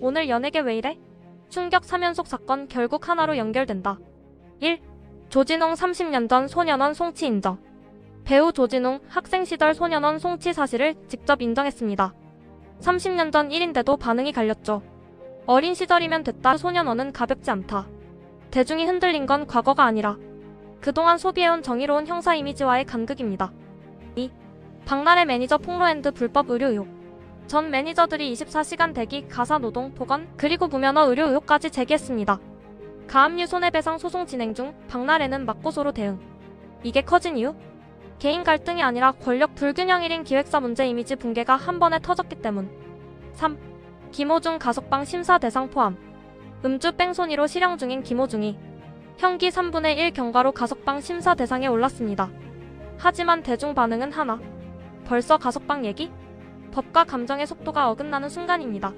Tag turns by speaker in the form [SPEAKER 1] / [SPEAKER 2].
[SPEAKER 1] 오늘 연예계 왜 이래? 충격 3연속 사건 결국 하나로 연결된다. 1. 조진웅 30년 전 소년원 송치 인정. 배우 조진웅 학생 시절 소년원 송치 사실을 직접 인정했습니다. 30년 전 일인데도 반응이 갈렸죠. 어린 시절이면 됐다 소년원은 가볍지 않다. 대중이 흔들린 건 과거가 아니라 그동안 소비해온 정의로운 형사 이미지와의 간극입니다. 2. 박나래 매니저 폭로핸드 불법 의료 의혹. 전 매니저들이 24시간 대기, 가사 노동, 보건, 그리고 무면허 의료 의혹까지 제기했습니다. 가압류 손해배상 소송 진행 중 박나래는 맞고소로 대응. 이게 커진 이유? 개인 갈등이 아니라 권력 불균형 1인 기획사 문제 이미지 붕괴가 한 번에 터졌기 때문. 3. 김호중 가석방 심사 대상 포함. 음주 뺑소니로 실형 중인 김호중이 형기 3분의 1 경과로 가석방 심사 대상에 올랐습니다. 하지만 대중 반응은 하나. 벌써 가석방 얘기? 법과 감정의 속도가 어긋나는 순간입니다.